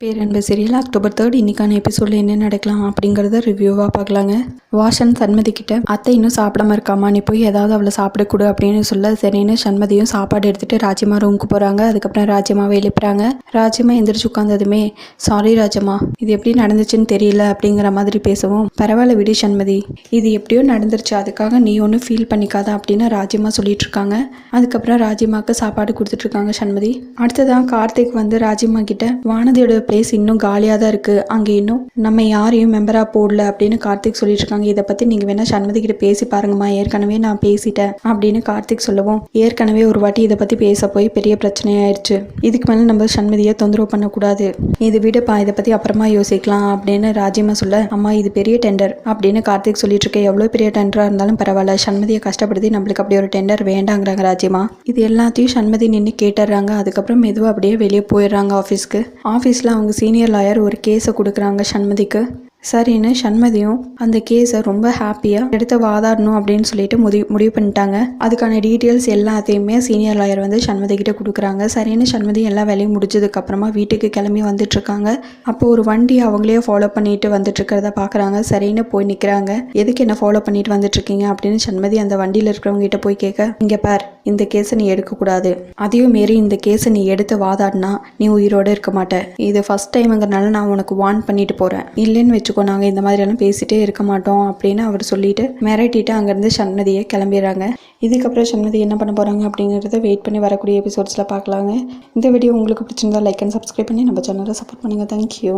பேரன்பு serial October third இன்னைக்கான எபிசோடில் என்ன நடக்கலாம் அப்படிங்கிறத ரிவ்யூவாக பார்க்கலாங்க. வாஷன் சண்மதி கிட்ட அத்தை இன்னும் சாப்பிடாம இருக்காமா நீ போய் ஏதாவது அவளை சாப்பிட கொடு அப்படின்னு சொல்ல சரின்னு சண்மதியும் சாப்பாடு எடுத்துட்டு ராஜ்யமா ரூமுக்கு போகிறாங்க அதுக்கப்புறம் ராஜ்யமாவை எழுப்புறாங்க. ராஜ்யமா எந்திரிச்சு உட்காந்ததுமே சாரி ராஜம்மா இது எப்படி நடந்துச்சுன்னு தெரியல அப்படிங்கிற மாதிரி பேசவும் பரவாயில்ல விடு சண்மதி இது எப்படியோ நடந்துருச்சு அதுக்காக நீ ஒன்றும் ஃபீல் பண்ணிக்காத அப்படின்னு ராஜ்யமா சொல்லிட்டு இருக்காங்க. அதுக்கப்புறம் ராஜ்யமாக்கு சாப்பாடு கொடுத்துட்டு இருக்காங்க சண்மதி. அடுத்ததான் கார்த்திக் வந்து ராஜ்யமா கிட்ட வானதியோட பிளேஸ் இன்னும் காலியாக தான் இருக்குது அங்கே இன்னும் நம்ம யாரையும் மெம்பராக போடல அப்படின்னு கார்த்திக் சொல்லிட்டு இருக்காங்க. இதை பற்றி நீங்கள் வேணால் சண்மதி கிட்ட பேசி பாருங்கம்மா. ஏற்கனவே நான் பேசிட்டேன் அப்படின்னு கார்த்திக் சொல்லவும். ஏற்கனவே ஒரு வாட்டி இதை பற்றி பேச போய் பெரிய பிரச்சனையாயிருச்சு. இதுக்கு மேலே நம்ம சண்மதியை தொந்தரவு பண்ணக்கூடாது. இது விடுப்பா இதை பற்றி அப்புறமா யோசிக்கலாம் அப்படின்னு ராஜிமா சொல்ல அம்மா இது பெரிய டெண்டர் அப்படின்னு கார்த்திக் சொல்லிட்டு இருக்கேன் எவ்வளோ பெரிய டெண்டராக இருந்தாலும் பரவாயில்ல. சண்மதியை கஷ்டப்படுத்தி நம்மளுக்கு அப்படி ஒரு டெண்டர் வேண்டாங்கிறாங்க ராஜிமா. இது எல்லாத்தையும் சண்மதி நின்று கேட்டுறாங்க. அதுக்கப்புறம் மெதுவாக அப்படியே வெளியே போயிடுறாங்க ஆஃபீஸ்க்கு ஆஃபீஸில் அவங்க சீனியர் லாயர் ஒரு கேஸை கொடுக்குறாங்க சண்மதிக்கு. சரின்னு சண்மதியும் அந்த கேஸை ரொம்ப ஹாப்பியாக எடுத்து வாதாடணும் அப்படின்னு சொல்லிட்டு முடிவு முடிவு பண்ணிட்டாங்க. அதுக்கான டீட்டெயில்ஸ் எல்லாத்தையுமே சீனியர் லாயர் வந்து சண்மதி கிட்ட கொடுக்குறாங்க சரின்னு சண்மதி எல்லா வேலையும் முடிஞ்சதுக்கப்புறமா வீட்டுக்கு கிளம்பி வந்துட்டு இருக்காங்க அப்போ ஒரு வண்டி அவங்களே ஃபாலோ பண்ணிட்டு வந்துட்டு இருக்கிறத பார்க்குறாங்க சரின்னு போய் நிற்கிறாங்க எதுக்கு என்ன ஃபாலோ பண்ணிட்டு வந்துட்டு இருக்கீங்க அப்படின்னு சண்மதி அந்த வண்டியில் இருக்கிறவங்க கிட்ட போய் கேட்க இங்கே பார் இந்த கேஸை நீ எடுக்கக்கூடாது. அதையும் மீறி இந்த கேஸை நீ எடுத்து வாதாடினா நீ உயிரோட இருக்க மாட்டே. இது ஃபர்ஸ்ட் டைமுங்கிறனால நான் உனக்கு வார்ன் பண்ணிட்டு போகிறேன் இல்லைன்னு வச்சுக்கோ நாங்கள் இந்த மாதிரியெல்லாம் பேசிகிட்டே இருக்க மாட்டோம் அப்படின்னு அவர் சொல்லிட்டு மிரட்டிட்டு அங்கேருந்து சண்மதியை கிளம்பிடுறாங்க. இதுக்கப்புறம் சண்மதி என்ன பண்ண போகிறாங்க அப்படிங்கிறத வெயிட் பண்ணி வரக்கூடிய எபிசோட்ஸில் பார்க்கலாங்க இந்த வீடியோ உங்களுக்கு பிடிச்சிருந்தா லைக் அண்ட் சப்ஸ்கிரைப் பண்ணி நம்ம சேனலை சப்போர்ட் பண்ணுங்கள் தேங்க்யூ